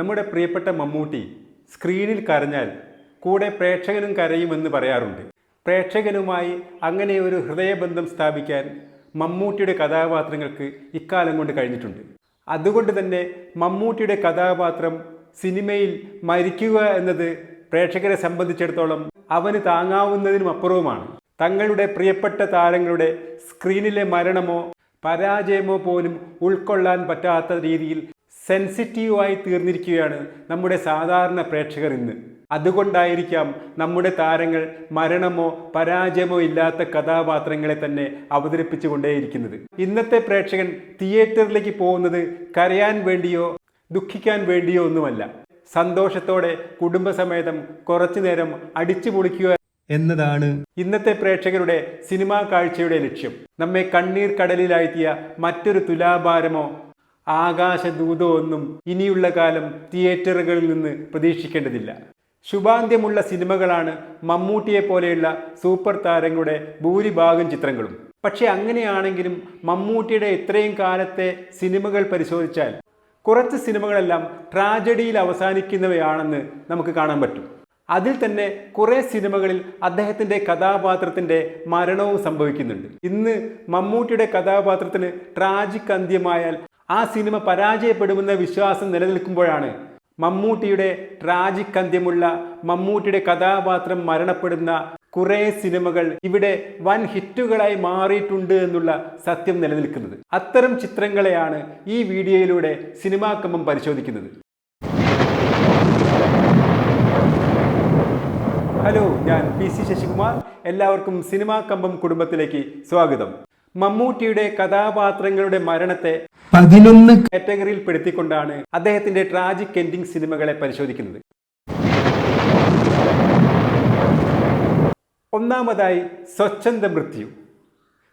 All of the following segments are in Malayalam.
നമ്മുടെ പ്രിയപ്പെട്ട മമ്മൂട്ടി സ്ക്രീനിൽ കരഞ്ഞാൽ കൂടെ പ്രേക്ഷകനും കരയുമെന്ന് പറയാറുണ്ട്. പ്രേക്ഷകനുമായി അങ്ങനെ ഒരു ഹൃദയബന്ധം സ്ഥാപിക്കാൻ മമ്മൂട്ടിയുടെ കഥാപാത്രങ്ങൾക്ക് ഇക്കാലം കൊണ്ട് കഴിഞ്ഞിട്ടുണ്ട്. അതുകൊണ്ട് തന്നെ മമ്മൂട്ടിയുടെ കഥാപാത്രം സിനിമയിൽ മരിക്കുക എന്നത് പ്രേക്ഷകരെ സംബന്ധിച്ചിടത്തോളം അവന് താങ്ങാവുന്നതിനും അപ്പുറവുമാണ്. തങ്ങളുടെ പ്രിയപ്പെട്ട താരങ്ങളുടെ സ്ക്രീനിലെ മരണമോ പരാജയമോ പോലും ഉൾക്കൊള്ളാൻ പറ്റാത്ത രീതിയിൽ സെൻസിറ്റീവായി തീർന്നിരിക്കുകയാണ് നമ്മുടെ സാധാരണ പ്രേക്ഷകർ ഇന്ന്. അതുകൊണ്ടായിരിക്കാം നമ്മുടെ താരങ്ങൾ മരണമോ പരാജയമോ ഇല്ലാത്ത കഥാപാത്രങ്ങളെ തന്നെ അവതരിപ്പിച്ചുകൊണ്ടേയിരിക്കുന്നത്. ഇന്നത്തെ പ്രേക്ഷകൻ തിയേറ്ററിലേക്ക് പോകുന്നത് കരയാൻ വേണ്ടിയോ ദുഃഖിക്കാൻ വേണ്ടിയോ ഒന്നുമല്ല. സന്തോഷത്തോടെ കുടുംബസമേതം കുറച്ചു നേരം അടിച്ചു പൊളിക്കുക എന്നതാണ് ഇന്നത്തെ പ്രേക്ഷകരുടെ സിനിമാ കാഴ്ചയുടെ ലക്ഷ്യം. നമ്മെ കണ്ണീർ കടലിലാഴ്ത്തിയ മറ്റൊരു തുലാഭാരമോ ആകാശദൂതോ ഒന്നും ഇനിയുള്ള കാലം തിയേറ്ററുകളിൽ നിന്ന് പ്രതീക്ഷിക്കേണ്ടതില്ല. ശുഭാന്ത്യമുള്ള സിനിമകളാണ് മമ്മൂട്ടിയെ പോലെയുള്ള സൂപ്പർ താരങ്ങളുടെ ഭൂരിഭാഗം ചിത്രങ്ങളും. പക്ഷെ അങ്ങനെയാണെങ്കിലും മമ്മൂട്ടിയുടെ ഇത്രയും കാലത്തെ സിനിമകൾ പരിശോധിച്ചാൽ കുറച്ച് സിനിമകളെല്ലാം ട്രാജഡിയിൽ അവസാനിക്കുന്നവയാണെന്ന് നമുക്ക് കാണാൻ പറ്റും. അതിൽ തന്നെ കുറേ സിനിമകളിൽ അദ്ദേഹത്തിന്റെ കഥാപാത്രത്തിന്റെ മരണവും സംഭവിക്കുന്നുണ്ട്. ഇന്ന് മമ്മൂട്ടിയുടെ കഥാപാത്രത്തിന് ട്രാജിക് അന്ത്യമായാൽ ആ സിനിമ പരാജയപ്പെടുമെന്ന വിശ്വാസം നിലനിൽക്കുമ്പോഴാണ് മമ്മൂട്ടിയുടെ ട്രാജിക് അന്ത്യമുള്ള മമ്മൂട്ടിയുടെ കഥാപാത്രം മരണപ്പെടുന്ന കുറേ സിനിമകൾ ഇവിടെ വൻ ഹിറ്റുകളായി മാറിയിട്ടുണ്ട് എന്നുള്ള സത്യം നിലനിൽക്കുന്നത്. അത്തരം ചിത്രങ്ങളെയാണ് ഈ വീഡിയോയിലൂടെ സിനിമാ കമ്പം പരിശോധിക്കുന്നത്. ഹലോ ഞാൻ പി സി ശശികുമാർ. എല്ലാവർക്കും സിനിമാ കമ്പം കുടുംബത്തിലേക്ക് സ്വാഗതം. മമ്മൂട്ടിയുടെ കഥാപാത്രങ്ങളുടെ മരണത്തെ പതിനൊന്ന് കാറ്റഗറിയിൽ പെടുത്തിക്കൊണ്ടാണ് അദ്ദേഹത്തിന്റെ ട്രാജിക് എൻഡിങ് സിനിമകളെ പരിശോധിക്കുന്നത്. ഒന്നാമതായി സ്വച്ഛന്ത മൃത്യു.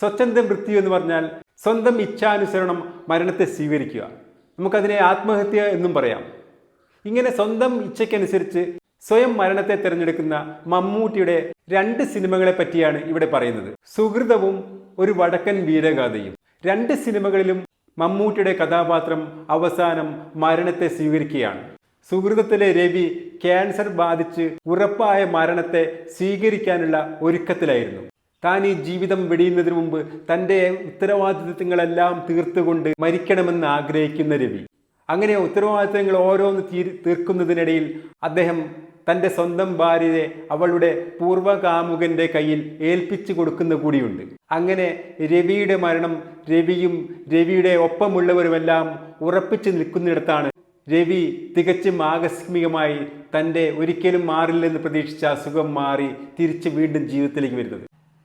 സ്വച്ഛന്ത മൃത്യു എന്ന് പറഞ്ഞാൽ സ്വന്തം ഇച്ഛാനുസരണം മരണത്തെ സ്വീകരിക്കുക. നമുക്കതിനെ ആത്മഹത്യ എന്നും പറയാം. ഇങ്ങനെ സ്വന്തം ഇച്ഛയ്ക്കനുസരിച്ച് സ്വയം മരണത്തെ തിരഞ്ഞെടുക്കുന്ന മമ്മൂട്ടിയുടെ രണ്ട് സിനിമകളെ പറ്റിയാണ് ഇവിടെ പറയുന്നത്. സുഹൃതവും ഒരു വടക്കൻ വീരഗാഥയും. രണ്ട് സിനിമകളിലും മമ്മൂട്ടിയുടെ കഥാപാത്രം അവസാനം മരണത്തെ സ്വീകരിക്കുകയാണ്. സുഹൃതത്തിലെ രവി ക്യാൻസർ ബാധിച്ച് ഉറപ്പായ മരണത്തെ സ്വീകരിക്കാനുള്ള ഒരുക്കത്തിലായിരുന്നു. താൻ ഈ ജീവിതം വെടിയുന്നതിന് മുമ്പ് തന്റെ ഉത്തരവാദിത്വങ്ങളെല്ലാം തീർത്തുകൊണ്ട് മരിക്കണമെന്ന് ആഗ്രഹിക്കുന്ന രവി. അങ്ങനെ ഉത്തരവാദിത്തങ്ങൾ ഓരോന്ന് തീ തീർക്കുന്നതിനിടയിൽ അദ്ദേഹം തന്റെ സ്വന്തം ഭാര്യയെ അവളുടെ പൂർവകാമുകന്റെ കയ്യിൽ ഏൽപ്പിച്ചു കൊടുക്കുന്ന കൂടിയുണ്ട്. അങ്ങനെ രവിയുടെ മരണം രവിയും രവിയുടെ ഒപ്പമുള്ളവരുമെല്ലാം ഉറപ്പിച്ചു നിൽക്കുന്നിടത്താണ് രവി തികച്ചും ആകസ്മികമായി തന്റെ ഒരിക്കലും മാറില്ലെന്ന് പ്രതീക്ഷിച്ച അസുഖം മാറി തിരിച്ച് വീണ്ടും ജീവിതത്തിലേക്ക് വരുന്നത്.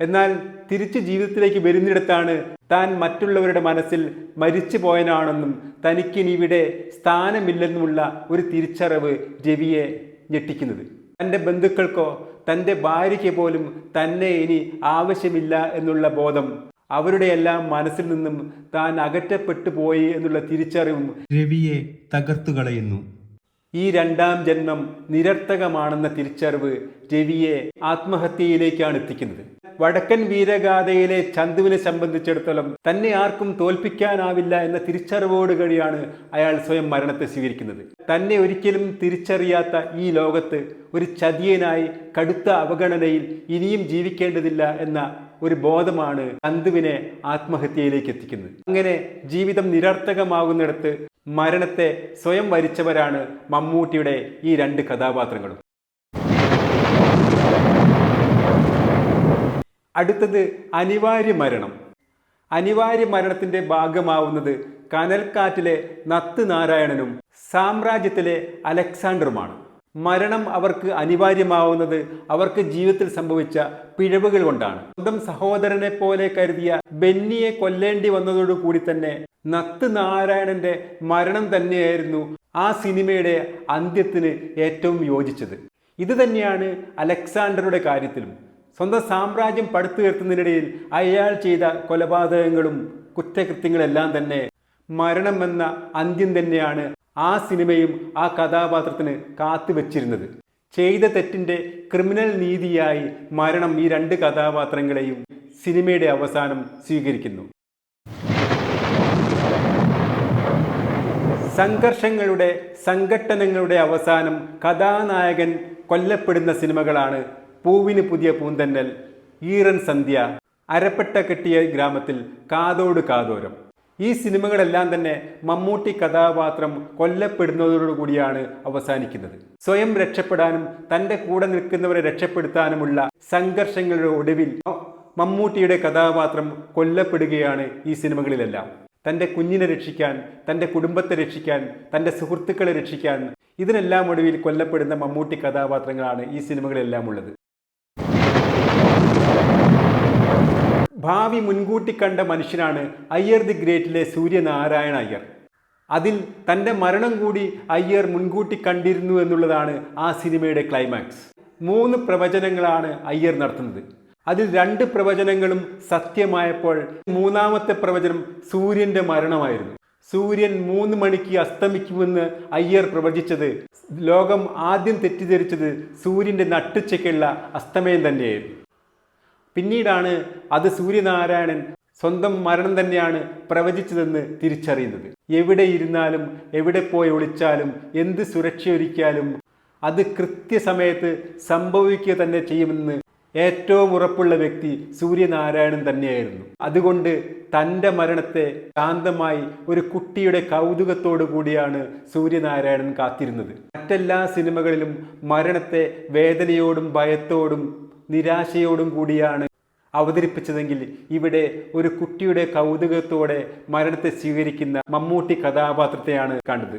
എന്നാൽ തിരിച്ച് ജീവിതത്തിലേക്ക് വരുന്നിടത്താണ് താൻ മറ്റുള്ളവരുടെ മനസ്സിൽ മരിച്ചു പോയനാണെന്നും തനിക്കിനിവിടെ സ്ഥാനമില്ലെന്നുമുള്ള ഒരു തിരിച്ചറിവ് രവിയെ ഞെട്ടിക്കുന്നത്. തന്റെ ബന്ധുക്കൾക്കോ തന്റെ ഭാര്യയ്ക്ക് പോലും തന്നെ ഇനി ആവശ്യമില്ല എന്നുള്ള ബോധം അവരുടെ എല്ലാം മനസ്സിൽ നിന്നും താൻ അകറ്റപ്പെട്ടു പോയി എന്നുള്ള തിരിച്ചറിവും രവിയെ തകർത്തു കളയുന്നു. ഈ രണ്ടാം ജന്മം നിരർത്ഥകമാണെന്ന തിരിച്ചറിവ് രവിയെ ആത്മഹത്യയിലേക്കാണ് എത്തിക്കുന്നത്. വടക്കൻ വീരഗാഥയിലെ ചന്തുവിനെ സംബന്ധിച്ചിടത്തോളം തന്നെ ആർക്കും തോൽപ്പിക്കാനാവില്ല എന്ന തിരിച്ചറിവോട് കൂടിയാണ് അയാൾ സ്വയം മരണത്തെ സ്വീകരിക്കുന്നത്. തന്നെ ഒരിക്കലും തിരിച്ചറിയാത്ത ഈ ലോകത്ത് ഒരു ചതിയനായി കടുത്ത അവഗണനയിൽ ഇനിയും ജീവിക്കേണ്ടതില്ല എന്ന ഒരു ബോധമാണ് ചന്തുവിനെ ആത്മഹത്യയിലേക്ക് എത്തിക്കുന്നത്. അങ്ങനെ ജീവിതം നിരർത്ഥകമാകുന്നിടത്ത് മരണത്തെ സ്വയം വരിച്ചവരാണ് മമ്മൂട്ടിയുടെ ഈ രണ്ട് കഥാപാത്രങ്ങളും. അടുത്തത് അനിവാര്യ മരണം. അനിവാര്യ മരണത്തിന്റെ ഭാഗമാവുന്നത് കനൽക്കാറ്റിലെ നത്ത് നാരായണനും സാമ്രാജ്യത്തിലെ അലക്സാണ്ടറുമാണ്. മരണം അവർക്ക് അനിവാര്യമാവുന്നത് അവർക്ക് ജീവിതത്തിൽ സംഭവിച്ച പിഴവുകൾ കൊണ്ടാണ്. സ്വന്തം സഹോദരനെ പോലെ കരുതിയ ബെന്നിയെ കൊല്ലേണ്ടി വന്നതോടുകൂടി തന്നെ നത്ത് നാരായണന്റെ മരണം തന്നെയായിരുന്നു ആ സിനിമയുടെ അന്ത്യത്തിന് ഏറ്റവും യോജിച്ചത്. ഇത് തന്നെയാണ് അലക്സാണ്ടറുടെ കാര്യത്തിലും. സ്വന്തം സാമ്രാജ്യം പടുത്തുയർത്തുന്നതിനിടയിൽ അയാൾ ചെയ്ത കൊലപാതകങ്ങളും കുറ്റകൃത്യങ്ങളെല്ലാം തന്നെ മരണം എന്ന അന്ത്യം തന്നെയാണ് ആ സിനിമയും ആ കഥാപാത്രത്തിന് കാത്തുവച്ചിരുന്നത് ചെയ്ത തെറ്റിന്റെ ക്രിമിനൽ നീതിയായി മരണം ഈ രണ്ട് കഥാപാത്രങ്ങളെയും സിനിമയുടെ അവസാനം സ്വീകരിക്കുന്നു. സംഘർഷങ്ങളുടെ സംഘട്ടനങ്ങളുടെ അവസാനം കഥാനായകൻ കൊല്ലപ്പെടുന്ന സിനിമകളാണ് പൂവിന് പുതിയ പൂന്തന്നൽ ഈറൻ സന്ധ്യ അരപ്പെട്ട കെട്ടിയ ഗ്രാമത്തിൽ കാതോട് കാതോരം. ഈ സിനിമകളെല്ലാം തന്നെ മമ്മൂട്ടി കഥാപാത്രം കൊല്ലപ്പെടുന്നതോടുകൂടിയാണ് അവസാനിക്കുന്നത്. സ്വയം രക്ഷപ്പെടാനും തന്റെ കൂടെ നിൽക്കുന്നവരെ രക്ഷപ്പെടുത്താനുമുള്ള സംഘർഷങ്ങളുടെ ഒടുവിൽ മമ്മൂട്ടിയുടെ കഥാപാത്രം കൊല്ലപ്പെടുകയാണ് ഈ സിനിമകളിലെല്ലാം. തന്റെ കുഞ്ഞിനെ രക്ഷിക്കാൻ തന്റെ കുടുംബത്തെ രക്ഷിക്കാൻ തന്റെ സുഹൃത്തുക്കളെ രക്ഷിക്കാൻ ഇതിനെല്ലാം ഒടുവിൽ കൊല്ലപ്പെടുന്ന മമ്മൂട്ടി കഥാപാത്രങ്ങളാണ് ഈ സിനിമകളിലെല്ലാം ഉള്ളത്. ഭാവി മുൻകൂട്ടി കണ്ട മനുഷ്യനാണ് അയ്യർ ദി ഗ്രേറ്റിലെ സൂര്യനാരായണ അയ്യർ. അതിൽ തന്റെ മരണം കൂടി അയ്യർ മുൻകൂട്ടി കണ്ടിരുന്നു എന്നുള്ളതാണ് ആ സിനിമയുടെ ക്ലൈമാക്സ്. മൂന്ന് പ്രവചനങ്ങളാണ് അയ്യർ നടത്തുന്നത്. അതിൽ രണ്ട് പ്രവചനങ്ങളും സത്യമായപ്പോൾ മൂന്നാമത്തെ പ്രവചനം സൂര്യന്റെ മരണമായിരുന്നു. സൂര്യൻ മൂന്ന് മണിക്ക് അസ്തമിക്കുമെന്ന് അയ്യർ പ്രവചിച്ചത് ലോകം ആദ്യം തെറ്റിദ്ധരിച്ചത് സൂര്യന്റെ നട്ടുച്ചയ്ക്കുള്ള അസ്തമയം തന്നെയായിരുന്നു. പിന്നീടാണ് അത് സൂര്യനാരായണൻ സ്വന്തം മരണം തന്നെയാണ് പ്രവചിച്ചതെന്ന് തിരിച്ചറിയുന്നത്. എവിടെ ഇരുന്നാലും എവിടെ പോയി ഒളിച്ചാലും എന്ത് സുരക്ഷയൊരുക്കിയാലും അത് കൃത്യസമയത്ത് സംഭവിക്കുക തന്നെ ചെയ്യുമെന്ന് ഏറ്റവും ഉറപ്പുള്ള വ്യക്തി സൂര്യനാരായണൻ തന്നെയായിരുന്നു. അതുകൊണ്ട് തന്റെ മരണത്തെ ശാന്തമായി ഒരു കുട്ടിയുടെ കൗതുകത്തോടു കൂടിയാണ് സൂര്യനാരായണൻ കാത്തിരുന്നത്. മറ്റെല്ലാ സിനിമകളിലും മരണത്തെ വേദനയോടും ഭയത്തോടും നിരാശയോടും കൂടിയാണ് അവതരിപ്പിച്ചതെങ്കിൽ ഇവിടെ ഒരു കുട്ടിയുടെ കൗതുകത്തോടെ മരണത്തെ സ്വീകരിക്കുന്ന മമ്മൂട്ടി കഥാപാത്രത്തെയാണ് കണ്ടത്.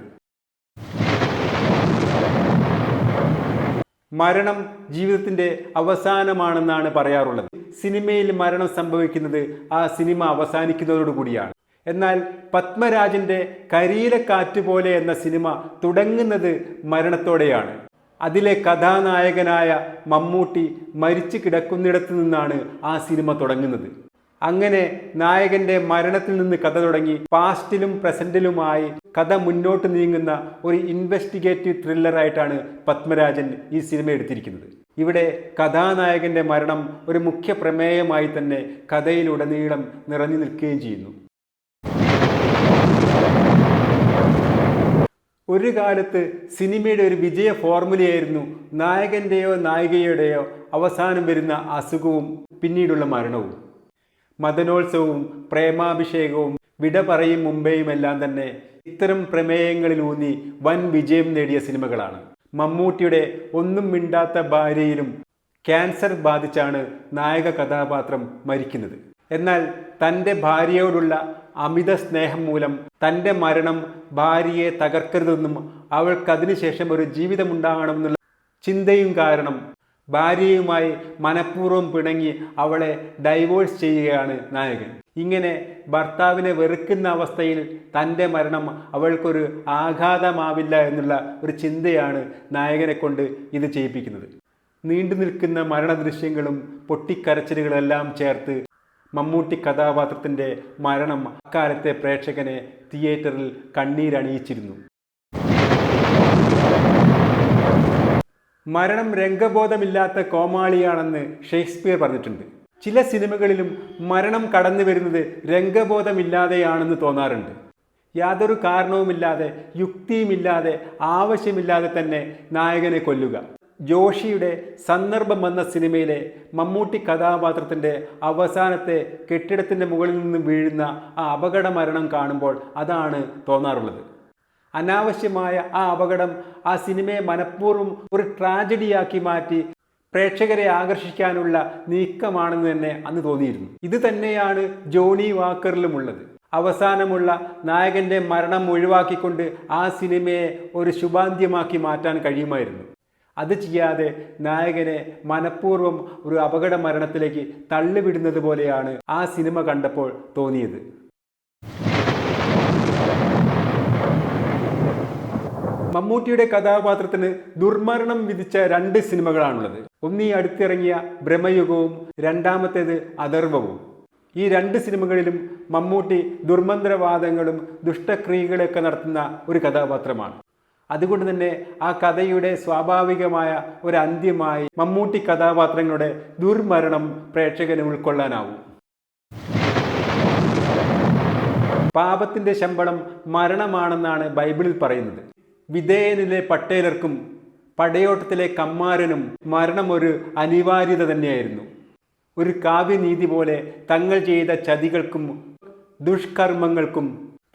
മരണം ജീവിതത്തിന്റെ അവസാനമാണെന്നാണ് പറയാറുള്ളത്. സിനിമയിൽ മരണം സംഭവിക്കുന്നത് ആ സിനിമ അവസാനിക്കുന്നതോടുകൂടിയാണ് എന്നാൽ പത്മരാജന്റെ കരിയിലക്കാറ്റ് പോലെ എന്ന സിനിമ തുടങ്ങുന്നത് മരണത്തോടെയാണ്. അതിലെ കഥാനായകനായ മമ്മൂട്ടി മരിച്ചു കിടക്കുന്നിടത്തു നിന്നാണ് ആ സിനിമ തുടങ്ങുന്നത്. അങ്ങനെ നായകന്റെ മരണത്തിൽ നിന്ന് കഥ തുടങ്ങി പാസ്റ്റിലും പ്രസന്റിലുമായി കഥ മുന്നോട്ട് നീങ്ങുന്ന ഒരു ഇൻവെസ്റ്റിഗേറ്റീവ് ത്രില്ലറായിട്ടാണ് പത്മരാജൻ ഈ സിനിമ എടുത്തിരിക്കുന്നത്. ഇവിടെ കഥാനായകന്റെ മരണം ഒരു മുഖ്യ പ്രമേയമായി തന്നെ കഥയിലുടനീളം നിറഞ്ഞു നിൽക്കുകയും ചെയ്യുന്നു. ഒരു കാലത്ത് സിനിമയുടെ ഒരു വിജയ ഫോർമുലയായിരുന്നു നായകന്റെയോ നായികയുടെയോ അവസാനം വരുന്ന അസുഖവും പിന്നീടുള്ള മരണവും. മദനോത്സവവും പ്രേമാഭിഷേകവും വിട പറയും മുംബൈയും എല്ലാം തന്നെ ഇത്തരം പ്രമേയങ്ങളിലൂന്നി വൻ വിജയം നേടിയ സിനിമകളാണ്. മമ്മൂട്ടിയുടെ ഒന്നും മിണ്ടാത്ത ഭാര്യയിലും ക്യാൻസർ ബാധിച്ചാണ് നായക കഥാപാത്രം മരിക്കുന്നത്. എന്നാൽ തന്റെ ഭാര്യയോടുള്ള അമിത സ്നേഹം മൂലം തന്റെ മരണം ഭാര്യയെ തകർക്കരുതെന്നും അവൾക്കതിനുശേഷം ഒരു ജീവിതമുണ്ടാകണമെന്നുള്ള ചിന്തയും കാരണം ഭാര്യയുമായി മനഃപൂർവം പിണങ്ങി അവളെ ഡൈവോഴ്സ് ചെയ്യുകയാണ് നായകൻ. ഇങ്ങനെ ഭർത്താവിനെ വെറുക്കുന്ന അവസ്ഥയിൽ തന്റെ മരണം അവൾക്കൊരു ആഘാതമാവില്ല എന്നുള്ള ഒരു ചിന്തയാണ് നായകനെ കൊണ്ട് ഇത് ചെയ്യിപ്പിക്കുന്നത്. നീണ്ടു നിൽക്കുന്ന മരണദൃശ്യങ്ങളും പൊട്ടിക്കരച്ചിലുകളെല്ലാം ചേർത്ത് മമ്മൂട്ടി കഥാപാത്രത്തിന്റെ മരണം അക്കാലത്തെ പ്രേക്ഷകനെ തിയേറ്ററിൽ കണ്ണീരണിയിച്ചിരുന്നു. മരണം രംഗബോധമില്ലാത്ത കോമാളിയാണെന്ന് ഷേക്സ്പിയർ പറഞ്ഞിട്ടുണ്ട്. ചില സിനിമകളിലും മരണം കടന്നു വരുന്നത് രംഗബോധമില്ലാതെയാണെന്ന് തോന്നാറുണ്ട്. യാതൊരു കാരണവുമില്ലാതെ യുക്തിയുമില്ലാതെ ആവശ്യമില്ലാതെ തന്നെ നായകനെ കൊല്ലുക. ജോഷിയുടെ സന്ദർഭം എന്ന സിനിമയിലെ മമ്മൂട്ടി കഥാപാത്രത്തിന്റെ അവസാനത്തെ കെട്ടിടത്തിന്റെ മുകളിൽ നിന്ന് വീഴുന്ന ആ അപകട മരണം കാണുമ്പോൾ അതാണ് തോന്നാറുള്ളത്. അനാവശ്യമായ ആ അപകടം ആ സിനിമയെ മനഃപൂർവം ഒരു ട്രാജഡിയാക്കി മാറ്റി പ്രേക്ഷകരെ ആകർഷിക്കാനുള്ള നീക്കമാണെന്ന് തന്നെ അന്ന് തോന്നിയിരുന്നു. ഇത് തന്നെയാണ് ജോണി വാക്കറിലും ഉള്ളത്. അവസാനമുള്ള നായകന്റെ മരണം ഒഴിവാക്കിക്കൊണ്ട് ആ സിനിമയെ ഒരു ശുഭാന്ത്യമാക്കി മാറ്റാൻ കഴിയുമായിരുന്നു. അത് ചെയ്യാതെ നായകനെ മനഃപൂർവം ഒരു അപകട മരണത്തിലേക്ക് തള്ളിവിടുന്നത് പോലെയാണ് ആ സിനിമ കണ്ടപ്പോൾ തോന്നിയത്. മമ്മൂട്ടിയുടെ കഥാപാത്രത്തിന് ദുർമരണം വിധിച്ച രണ്ട് സിനിമകളാണുള്ളത്. ഒന്ന് ഈ അടുത്തിറങ്ങിയ ബ്രഹ്മയുഗവും രണ്ടാമത്തേത് അഥർവവും. ഈ രണ്ട് സിനിമകളിലും മമ്മൂട്ടി ദുർമന്ത്രവാദങ്ങളും ദുഷ്ടക്രിയകളൊക്കെ നടത്തുന്ന ഒരു കഥാപാത്രമാണ്. അതുകൊണ്ട് തന്നെ ആ കഥയുടെ സ്വാഭാവികമായ ഒരു അന്ത്യമായി മമ്മൂട്ടി കഥാപാത്രങ്ങളുടെ ദുർമരണം പ്രേക്ഷകന് ഉൾക്കൊള്ളാനാവും. പാപത്തിന്റെ ശമ്പളം മരണമാണെന്നാണ് ബൈബിളിൽ പറയുന്നത്. വിധേയനിലെ പട്ടേലർക്കും പടയോട്ടത്തിലെ കമ്മാരനും മരണം ഒരു അനിവാര്യത തന്നെയായിരുന്നു. ഒരു കാവ്യനീതി പോലെ തങ്ങൾ ചെയ്ത ചതികൾക്കും ദുഷ്കർമ്മങ്ങൾക്കും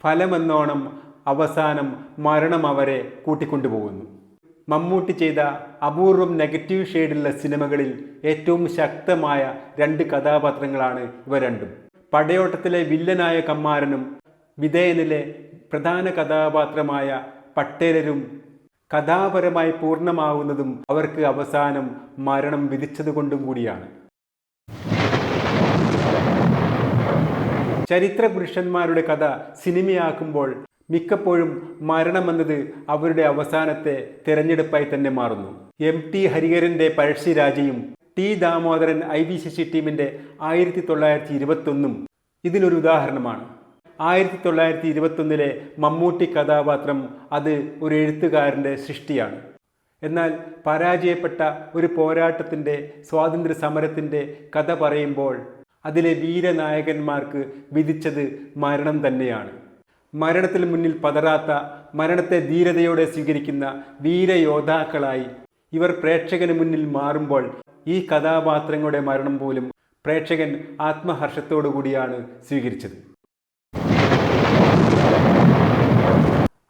ഫലമെന്നോണം അവസാനം മരണം അവരെ കൂട്ടിക്കൊണ്ടുപോകുന്നു. മമ്മൂട്ടി ചെയ്ത അപൂർവം നെഗറ്റീവ് ഷെയ്ഡുള്ള സിനിമകളിൽ ഏറ്റവും ശക്തമായ രണ്ട് കഥാപാത്രങ്ങളാണ് ഇവ രണ്ടും. പടയോട്ടത്തിലെ വില്ലനായ കമ്മാരനും വിധേയനിലെ പ്രധാന കഥാപാത്രമായ പട്ടേലരും കഥാപരമായി പൂർണമാവുന്നതും അവർക്ക് അവസാനം മരണം വിധിച്ചതുകൊണ്ടും കൂടിയാണ്. ചരിത്ര പുരുഷന്മാരുടെ കഥ സിനിമയാക്കുമ്പോൾ മിക്കപ്പോഴും മരണമെന്നത് അവരുടെ അവസാനത്തെ തിരഞ്ഞെടുപ്പായി തന്നെ മാറുന്നു. എം ടി ഹരിഹരന്റെ പഴശ്ശിരാജയും T Damodaran I V Sasi ടീമിന്റെ ആയിരത്തി തൊള്ളായിരത്തി ഇരുപത്തൊന്നും ഇതിനൊരു ഉദാഹരണമാണ്. ആയിരത്തി തൊള്ളായിരത്തി ഇരുപത്തൊന്നിലെ മമ്മൂട്ടി കഥാപാത്രം അത് ഒരു എഴുത്തുകാരന്റെ സൃഷ്ടിയാണ്. എന്നാൽ പരാജയപ്പെട്ട ഒരു പോരാട്ടത്തിന്റെ സ്വാതന്ത്ര്യ സമരത്തിന്റെ കഥ പറയുമ്പോൾ അതിലെ വീരനായകന്മാർക്ക് വിധിച്ചത് മരണം തന്നെയാണ്. മരണത്തിന് മുന്നിൽ പതറാത്ത മരണത്തെ ധീരതയോടെ സ്വീകരിക്കുന്ന വീരയോദ്ധാക്കളായി ഇവർ പ്രേക്ഷകന് മുന്നിൽ മാറുമ്പോൾ ഈ കഥാപാത്രങ്ങളുടെ മരണം പോലും പ്രേക്ഷകൻ ആത്മഹർഷത്തോടു കൂടിയാണ് സ്വീകരിച്ചത്.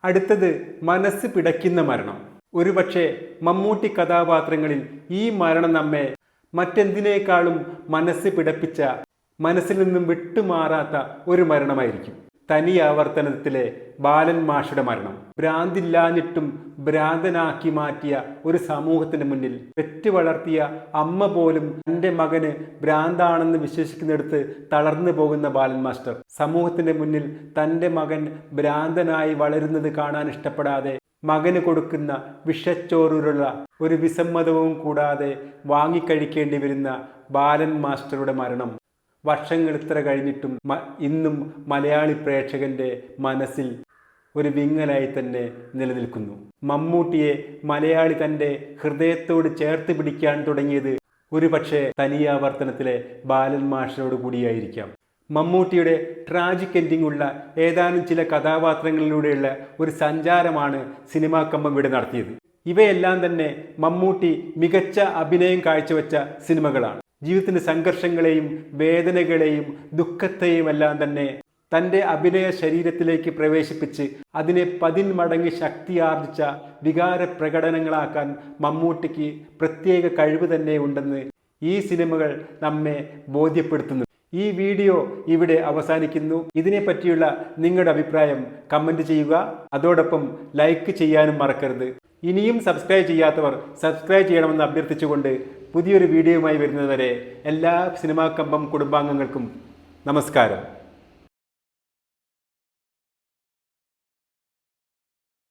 അടുത്തത് മനസ്സ് പിടയ്ക്കുന്ന മരണം. ഒരുപക്ഷെ മമ്മൂട്ടി കഥാപാത്രങ്ങളിൽ ഈ മരണം നമ്മെ മറ്റെന്തിനേക്കാളും മനസ്സ് പിടപ്പിച്ച മനസ്സിൽ നിന്നും വിട്ടുമാറാത്ത ഒരു മരണമായിരിക്കും. തനി ആവർത്തനത്തിലെ ബാലൻ മാഷയുടെ മരണം. ഭ്രാന്തില്ലാഞ്ഞിട്ടും ഭ്രാന്തനാക്കി മാറ്റിയ ഒരു സമൂഹത്തിന് മുന്നിൽ പെറ്റു വളർത്തിയ അമ്മ പോലും തന്റെ മകന് ഭ്രാന്താണെന്ന് വിശ്വസിക്കുന്നിടത്ത് തളർന്നു പോകുന്ന ബാലൻ മാസ്റ്റർ. സമൂഹത്തിന്റെ മുന്നിൽ തന്റെ മകൻ ഭ്രാന്തനായി വളരുന്നത് കാണാൻ ഇഷ്ടപ്പെടാതെ മകന് കൊടുക്കുന്ന വിഷച്ചോറുള്ള ഒരു വിസമ്മതവും കൂടാതെ വാങ്ങിക്കഴിക്കേണ്ടി വരുന്ന ബാലൻ മാസ്റ്ററുടെ മരണം. വർഷങ്ങൾ ഇത്ര കഴിഞ്ഞിട്ടും ഇന്നും മലയാളി പ്രേക്ഷകന്റെ മനസ്സിൽ ഒരു വിങ്ങലായി തന്നെ നിലനിൽക്കുന്നു. മമ്മൂട്ടിയെ മലയാളി തന്റെ ഹൃദയത്തോട് ചേർത്ത് പിടിക്കാൻ തുടങ്ങിയത് ഒരുപക്ഷെ തനിയാവർത്തനത്തിലെ ബാലൻ മാഷിനോട് കൂടിയായിരിക്കാം. മമ്മൂട്ടിയുടെ ട്രാജിക് എൻഡിംഗ് ഉള്ള ഏതാനും ചില കഥാപാത്രങ്ങളിലൂടെയുള്ള ഒരു സഞ്ചാരമാണ് സിനിമാ കമ്പം ഇവിടെ നടത്തിയത്. ഇവയെല്ലാം തന്നെ മമ്മൂട്ടി മികച്ച അഭിനയം കാഴ്ചവെച്ച സിനിമകളാണ്. ജീവിതത്തിന്റെ സംഘർഷങ്ങളെയും വേദനകളെയും ദുഃഖത്തെയും എല്ലാം തന്നെ തന്റെ അഭിനയ ശരീരത്തിലേക്ക് പ്രവേശിപ്പിച്ച് അതിനെ പതിന്മടങ്ങ് ശക്തിയാർജിച്ച വികാര പ്രകടനങ്ങളാക്കാൻ മമ്മൂട്ടിക്ക് പ്രത്യേക കഴിവ് തന്നെ ഉണ്ടെന്ന് ഈ സിനിമകൾ നമ്മെ ബോധ്യപ്പെടുത്തുന്നു. ഈ വീഡിയോ ഇവിടെ അവസാനിക്കുന്നു. ഇതിനെപ്പറ്റിയുള്ള നിങ്ങളുടെ അഭിപ്രായം കമന്റ് ചെയ്യുക. അതോടൊപ്പം ലൈക്ക് ചെയ്യാനും മറക്കരുത്. ഇനിയും സബ്സ്ക്രൈബ് ചെയ്യാത്തവർ സബ്സ്ക്രൈബ് ചെയ്യണമെന്ന് അഭ്യർത്ഥിച്ചുകൊണ്ട് പുതിയൊരു വീഡിയോയുമായി വരുന്നതുവരെ എല്ലാ സിനിമാ കമ്പം കുടുംബാംഗങ്ങൾക്കും നമസ്കാരം.